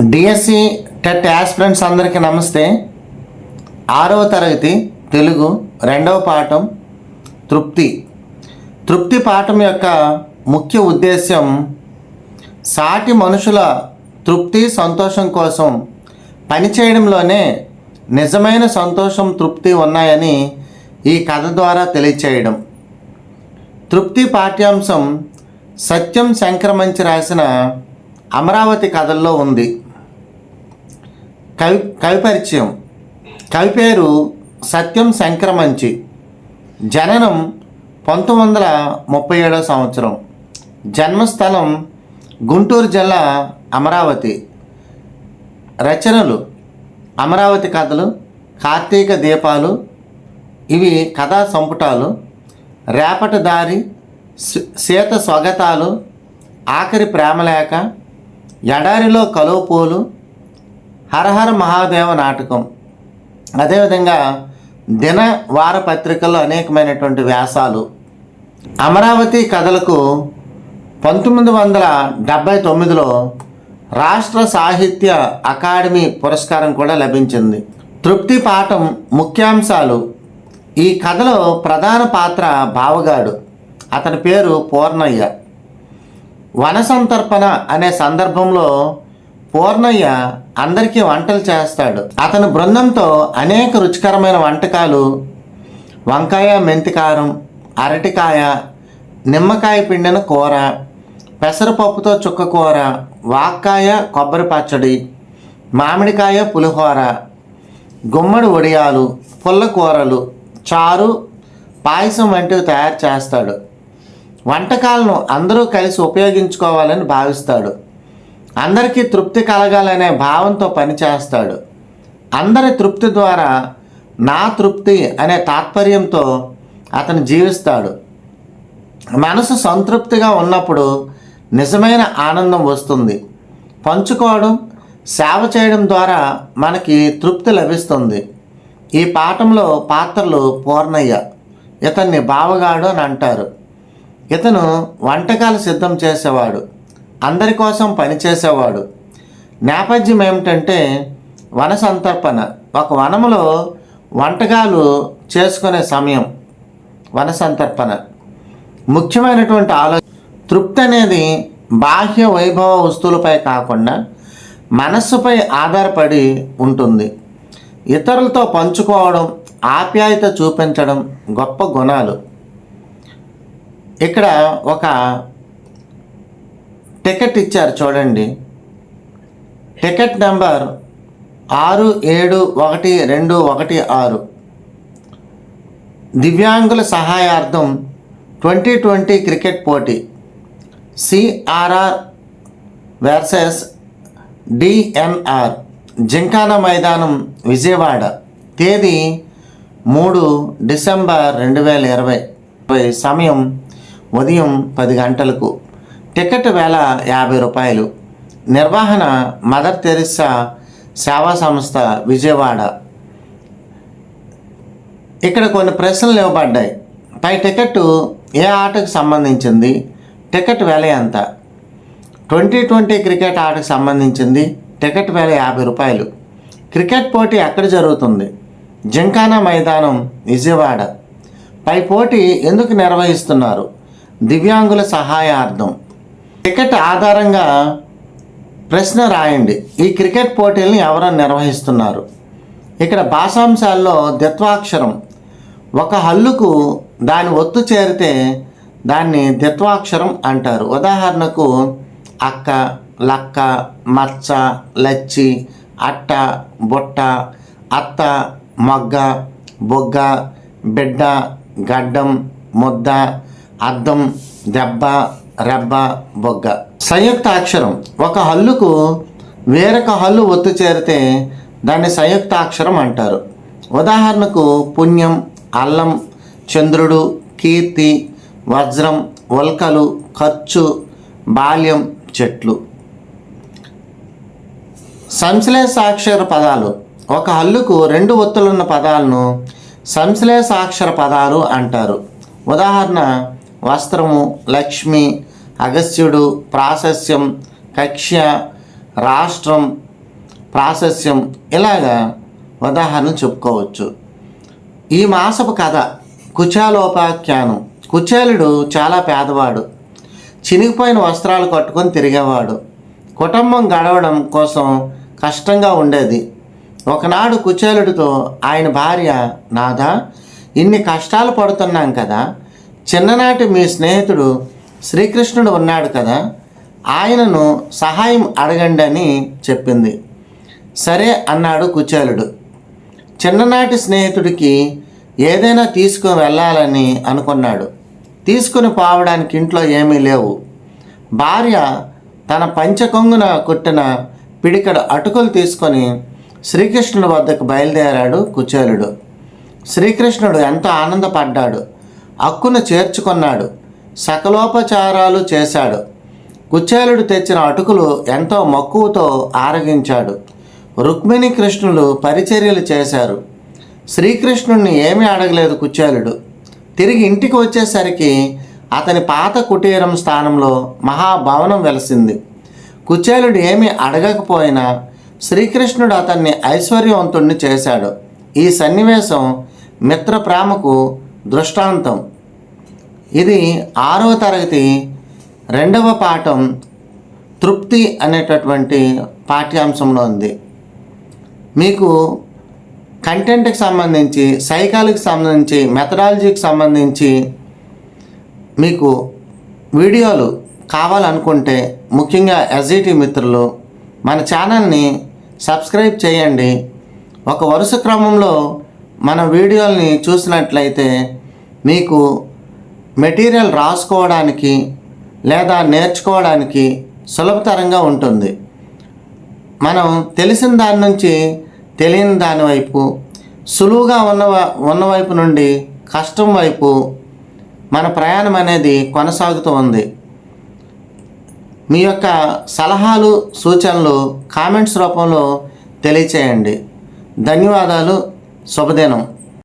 DSC TET aspirants అందరికీ నమస్తే. ఆరవ తరగతి తెలుగు రెండవ పాఠం తృప్తి. తృప్తి పాఠం యొక్క ముఖ్య ఉద్దేశ్యం సాటి మనుషుల తృప్తి సంతోషం కోసం పనిచేయడంలోనే నిజమైన సంతోషం తృప్తి ఉన్నాయని ఈ కథ ద్వారా తెలియచేయడం. తృప్తి పాఠ్యాంశం సత్యం శంకరమంచి రాసిన అమరావతి కథల్లో ఉంది. కవి కవి పరిచయం. కవి పేరు సత్యం శంకరమంచి. జననం పంతొమ్మిది వందల ముప్పై ఏడవ సంవత్సరం. జన్మస్థలం గుంటూరు జిల్లా అమరావతి. రచనలు అమరావతి కథలు కార్తీక దీపాలు ఇవి కథా సంపుటాలు రేపటి దారి సీత స్వగతాలు ఆఖరి ప్రేమలేఖ ఎడారిలో కలువపూలు హరహర మహాదేవ నాటకం. అదేవిధంగా దిన వార పత్రికల్లో అనేకమైనటువంటి వ్యాసాలు. అమరావతి కథలకు పంతొమ్మిది వందల డెబ్భై తొమ్మిదిలో రాష్ట్ర సాహిత్య అకాడమీ పురస్కారం కూడా లభించింది. తృప్తి పాఠం ముఖ్యాంశాలు. ఈ కథలో ప్రధాన పాత్ర బావగాడు. అతని పేరు పూర్ణయ్య. వన సంతర్పణ అనే సందర్భంలో పూర్ణయ్య అందరికీ వంటలు చేస్తాడు. అతని బృందంతో అనేక రుచికరమైన వంటకాలు వంకాయ మెంతికారం అరటికాయ నిమ్మకాయ పిండిన కూర పెసరపప్పుతో చుక్క కూర వాక్కాయ కొబ్బరి పచ్చడి మామిడికాయ పులిహోర గుమ్మడి వడియాలు పుల్ల కూరలు చారు పాయసం వంటివి తయారు చేస్తాడు. వంటకాలను అందరూ కలిసి ఉపయోగించుకోవాలని భావిస్తాడు. అందరికీ తృప్తి కలగాలనే భావంతో పనిచేస్తాడు అందరి తృప్తి ద్వారా నా తృప్తి అనే తాత్పర్యంతో అతను జీవిస్తాడు. మనసు సంతృప్తిగా ఉన్నప్పుడు నిజమైన ఆనందం వస్తుంది. పంచుకోవడం సేవ చేయడం ద్వారా మనకి తృప్తి లభిస్తుంది. ఈ పాఠంలో పాత్రలు పూర్ణయ్య ఇతన్ని బావగాడు అని అంటారు. ఇతను వంటకాలు సిద్ధం చేసేవాడు. అందరి కోసం పనిచేసేవాడు. నేపథ్యం ఏమిటంటే వన సంతర్పణ. ఒక వనములో వంటకాలు చేసుకునే సమయం. వన సంతర్పణ. ముఖ్యమైనటువంటి ఆలోచన తృప్తి అనేది బాహ్య వైభవ వస్తువులపై కాకుండా మనస్సుపై ఆధారపడి ఉంటుంది. ఇతరులతో పంచుకోవడం ఆప్యాయత చూపించడం గొప్ప గుణాలు. ఇక్కడ ఒక టికెట్ ఇచ్చారు చూడండి. టికెట్ నెంబర్ ఆరు ఏడు ఒకటి రెండు ఒకటి ఆరు. దివ్యాంగుల సహాయార్థం ట్వంటీ ట్వంటీ క్రికెట్ పోటీ. సిఆర్ఆర్ వర్సెస్ డిఎన్ఆర్ జింకానా మైదానం విజయవాడ. తేదీ మూడు డిసెంబర్ రెండు వేల ఇరవై ఇరవై. సమయం ఉదయం పది గంటలకు. టికెట్ వేల యాభై రూపాయలు. నిర్వహణ మదర్ తెరిస్సా సేవా సంస్థ విజయవాడ. ఇక్కడ కొన్ని ప్రశ్నలు ఇవ్వబడ్డాయి. పై టికెట్ ఏ ఆటకు సంబంధించింది? టికెట్ వెల ఎంత? ట్వంటీ ట్వంటీ క్రికెట్ ఆటకు సంబంధించింది. టికెట్ వేల యాభై రూపాయలు. క్రికెట్ పోటీ ఎక్కడ జరుగుతుంది? జింకానా మైదానం విజయవాడ. పై పోటీ ఎందుకు నిర్వహిస్తున్నారు? దివ్యాంగుల సహాయార్థం. టికెట్ ఆధారంగా ప్రశ్న రాయండి. ఈ క్రికెట్ పోటీల్ని ఎవరు నిర్వహిస్తున్నారు? ఇక్కడ భాషాంశాల్లో ద్విత్వాక్షరం. ఒక హల్లుకు దాని ఒత్తు చేరితే దాన్ని ద్విత్వాక్షరం అంటారు. ఉదాహరణకు అక్క లక్క మచ్చ లచ్చి అట్ట బుట్ట అత్త మొగ్గ బొగ్గ బిడ్డ గడ్డం ముద్ద అద్దం దెబ్బ రెబ్బ బొగ్గ. సంయుక్త అక్షరం ఒక హల్లుకు వేరొక హల్లు ఒత్తు చేరితే దాన్ని సంయుక్తాక్షరం అంటారు. ఉదాహరణకు పుణ్యం అల్లం చంద్రుడు కీర్తి వజ్రం ఉల్కలు ఖర్చు బాల్యం చెట్లు. సంశ్లేషాక్షర పదాలు. ఒక హల్లుకు రెండు ఒత్తులున్న పదాలను సంశ్లేషాక్షర పదాలు అంటారు. ఉదాహరణ వస్త్రము లక్ష్మి అగస్త్యుడు ప్రాశస్యం కక్ష్య రాష్ట్రం ప్రాశస్యం ఇలాగా ఉదాహరణ చెప్పుకోవచ్చు. ఈ మాసపు కథ కుచాలోపాఖ్యానం. కుచేలుడు చాలా పేదవాడు. చినిగిపోయిన వస్త్రాలు కట్టుకొని తిరిగేవాడు. కుటుంబం గడవడం కోసం కష్టంగా ఉండేది. ఒకనాడు కుచేలుడితో ఆయన భార్య నాథ ఇన్ని కష్టాలు పడుతున్నాం కదా చిన్ననాటి మీ స్నేహితుడు శ్రీకృష్ణుడు ఉన్నాడు కదా ఆయనను సహాయం అడగండి అని చెప్పింది. సరే అన్నాడు కుచేలుడు. చిన్ననాటి స్నేహితుడికి ఏదైనా తీసుకుని వెళ్ళాలని అనుకున్నాడు. తీసుకుని పోవడానికి ఇంట్లో ఏమీ లేవు. భార్య తన పంచకొంగున కుట్టిన పిడికడ అటుకులు తీసుకొని శ్రీకృష్ణుడి వద్దకు బయలుదేరాడు కుచేలుడు. శ్రీకృష్ణుడు ఎంతో ఆనందపడ్డాడు. హక్కును చేర్చుకున్నాడు. సకలోపచారాలు చేశాడు. కుచేలుడు తెచ్చిన అటుకులు ఎంతో మక్కువతో ఆరగించాడు. రుక్మిణి కృష్ణులు పరిచర్యలు చేశారు. శ్రీకృష్ణుణ్ణి ఏమీ అడగలేదు కుచేలుడు. తిరిగి ఇంటికి వచ్చేసరికి అతని పాత కుటీరం స్థానంలో మహాభవనం వెలసింది. కుచేలుడు ఏమీ అడగకపోయినా శ్రీకృష్ణుడు అతన్ని ఐశ్వర్యవంతుణ్ణి చేశాడు. ఈ సన్నివేశం మిత్రప్రేమకు దృష్టాంతం. ఇది ఆరవ తరగతి రెండవ పాఠం తృప్తి అనేటటువంటి పాఠ్యాంశంలో ఉంది. మీకు కంటెంట్కి సంబంధించి సైకాలజీకి సంబంధించి మెథడాలజీకి సంబంధించి మీకు వీడియోలు కావాలనుకుంటే ముఖ్యంగా ఎస్జిటి మిత్రులు మన ఛానల్ని సబ్స్క్రైబ్ చేయండి. ఒక వరుస క్రమంలో మన వీడియోల్ని చూసినట్లయితే మీకు మెటీరియల్ రాసుకోవడానికి లేదా నేర్చుకోవడానికి సులభతరంగా ఉంటుంది. మనం తెలిసిన దాని నుంచి తెలియని దాని వైపు సులువుగా ఉన్న ఉన్నవైపు నుండి కష్టం వైపు మన ప్రయాణం అనేది కొనసాగుతూ ఉంది. మీ యొక్క సలహాలు సూచనలు కామెంట్స్ రూపంలో తెలియచేయండి. ధన్యవాదాలు. శుభదినం